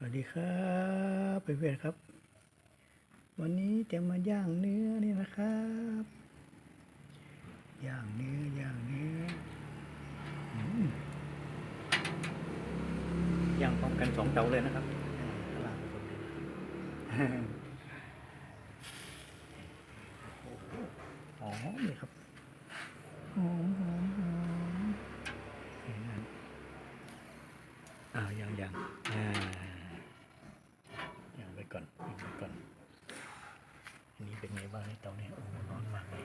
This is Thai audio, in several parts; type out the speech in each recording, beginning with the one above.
สวัสดีครับเพื่อนๆครับ วันนี้จะมาย่างเนื้อนี่นะครับ ย่างเนื้อย่างเนื้ออืมย่างพร้อมกันสองเตาเลยนะครับข้างล่างผสมเลยนะครับหอมเลยครับหอมหอมหอมเห็นไหมอ้าวยังยังอ่ายังไปก่อนยังไปก่อน อัน นี้เป็นนเตาเนี่ยโอ้ร้อนมากเลย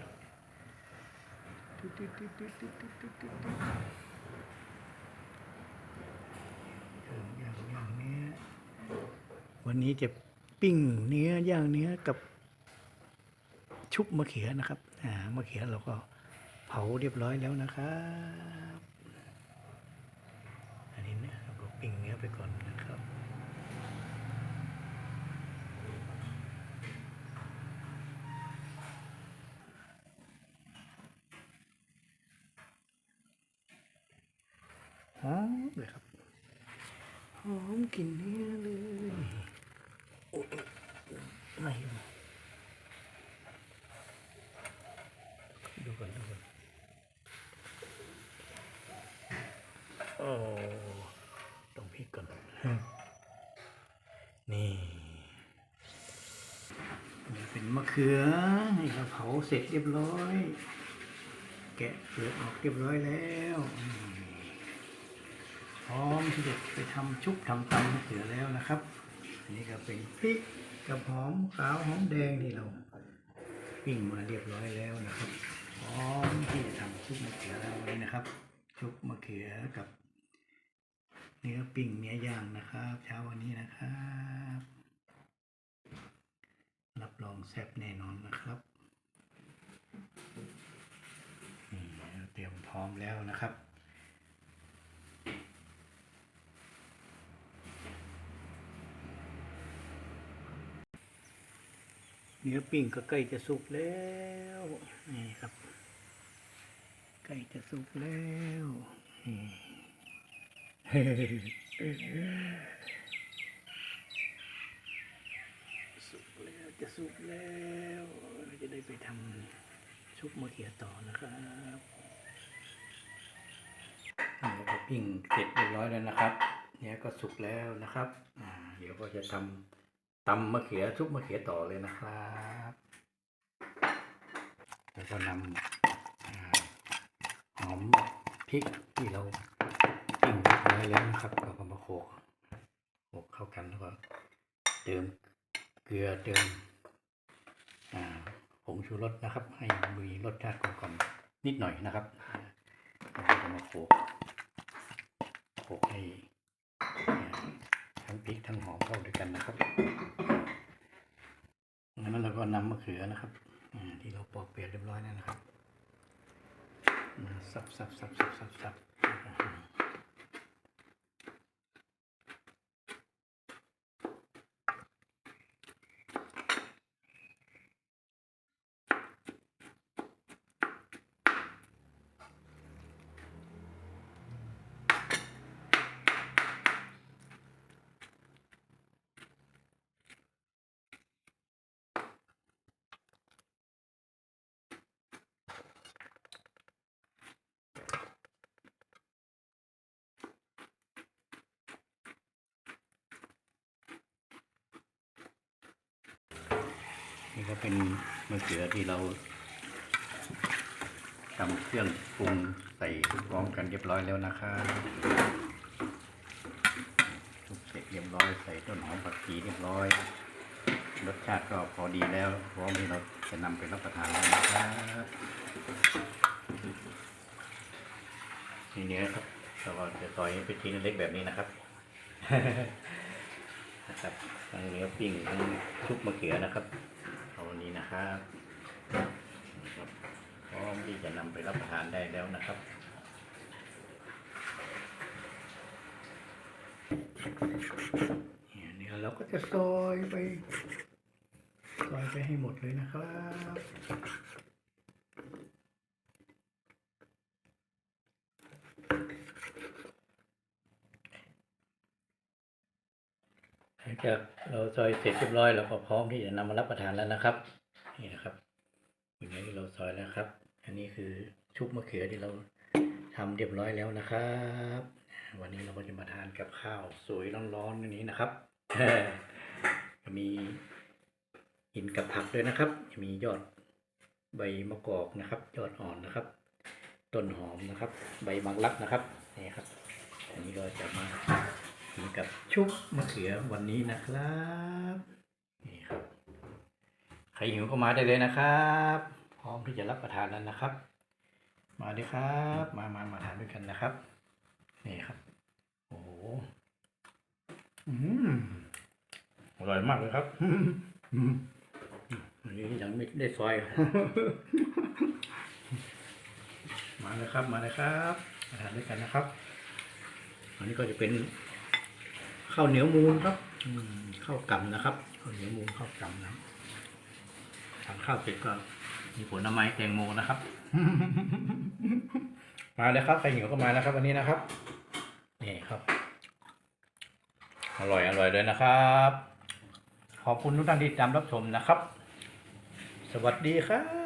ตึ๊ดตึ๊ดตึ๊ดตึ๊ดตึ๊ดตึ๊ดตึ๊ดตึ๊ดตึ๊ดเออย่างอย่างเนื้วันนี้จะปิ้งเนื้อย่างเนื้อกับชุบมะเขือนะครับอ่ามะเขือเราก็เผาเรียบร้อยแล้วนะครับอันนี้เนี่ยเราก็ปิ้งเนื้อไปก่อนนะครับ หอมเลยครับ หอมกลิ่นเนื้อเลยโอ้ยไม่ดูก่อนดูก่อนโอ้ต้องพริกก่อนนี่นี่เป็นมะเขือนี่เราเผาเสร็จเรียบร้อย แกะเปลือกออกเรียบร้อยแล้ว ร้อมที่จะไปทำชุบทำตำมะเขือแล้วนะครับ อันนี้ก็เป็นพริกกับหอมขาวหอมแดงที่เราปิ้งมาเรียบร้อยแล้วนะครับพร้อมที่จะทำชุบมะเขือแล้วนนี้นะครับ ชุบมะเขือกับ เนื้อปิ้งเนื้อย่างนะครับ เช้าวันนี้นะครับ รับรองแซ่บแน่นอนนะครับนี่เตรียมพร้อมแล้วนะครับ เนื้อปิ้งก็ใกล้จะสุกแล้วนี่ครับ ใกล้จะสุกแล้วสุกแล้วจะสุกแล้วเราจะได้ไปทำชุบมะเขือต่อนะครับเราก็ปิ้งเสร็จเรียบร้อยแล้วนะครับ เนี่ยก็สุกแล้วนะครับอ่าเดี๋ยวก็จะทำ ตำมะเขือชุบมะเขือต่อเลยนะครับแล้วก็นำหอมพริกที่เราปิ้งเรียบร้แล้วนะครับก็มาโขกโขกเข้ากันแล้วก็เติมเกลือเติมผงชูรสนะครับ ให้มีรสชาติกลมกล่อมนิดหน่อยนะครับเราก็จะมาโขกโขกให้ทั้งพริกทั้งหอมเข้าด้วยกันนะครับ ก็นำมะเขือนะครับอที่เราปอกเปลือกเรียบร้อยแล้วนะครับมาสับสับสับสับสับสับ นี่ก็เป็นมะเขือที่เราทำเครื่องปรุงใส่พร้อมกันเรียบร้อยแล้วนะครับทุกเสร็จเรียบร้อยใส่ต้นหอมผักชีเรียบร้อย รสชาติก็พอดีแล้วพร้อมที่เราจะนำไปรับประทานแล้วนะครับนี่เนื้อครับเราก็จะซอยเป็นชิ้นเล็กแบบนี้นะครับนะครับทั้งเนื้อปิ้งทั้งชุบมะเขือนะครับ วันนี้นะครับพร้อมที่จะนำไปรับประทานได้แล้วนะครับเนี่ยเราก็จะซอยไปซอยไปให้หมดเลยนะครับ หลัง จากเราซอยเสร็จเรียบร้อยเราก็พร้อมที่จะนำมารับประทานแล้วนะครับ นี่นะครับวันนี้เราซอยแล้วครับ อันนี้คือชุบมะเขือที่เราทำเรียบร้อยแล้วนะครับ วันนี้เราก็จะมาทานกับข้าวสวยร้อนๆอย่างนี้นะครับจะมีกินกับผักด้วยนะครับจะมียอดใบมะกอกนะครับ ยอดอ่อนนะครับ ต้นหอมนะครับ ใบมังลักนะครับนี่ครับอันนี้เราจะมา กินกับชุบมะเขือวันนี้นะครับนี่ครับใครหิวก็มาได้เลยนะครับ พร้อมที่จะรับประทานแล้วนะครับ มาเลยครับ มามามาทานด้วยกันนะครับ นี่ครับ โอ้โหอืมอร่อยมากเลยครับอันนี้ยังไม่ได้ซอย มาเลยครับ มาเลยครับมาทานด้วยกันนะครับ อันนี้ก็จะเป็น ข้าวเหนียวมูนครับอืมข้าวกำนะครับข้าวเหนียวมูนข้าวกำนะครับทานข้าวเสร็จก็มีผลไม้แตงโมนะครับ มาเลยครับใครหิวก็มานะครับวันนี้นะครับนี่ครับ อร่อยอร่อยเลยนะครับ ขอบคุณทุกท่านที่ติดตามรับชมนะครับ สวัสดีครับ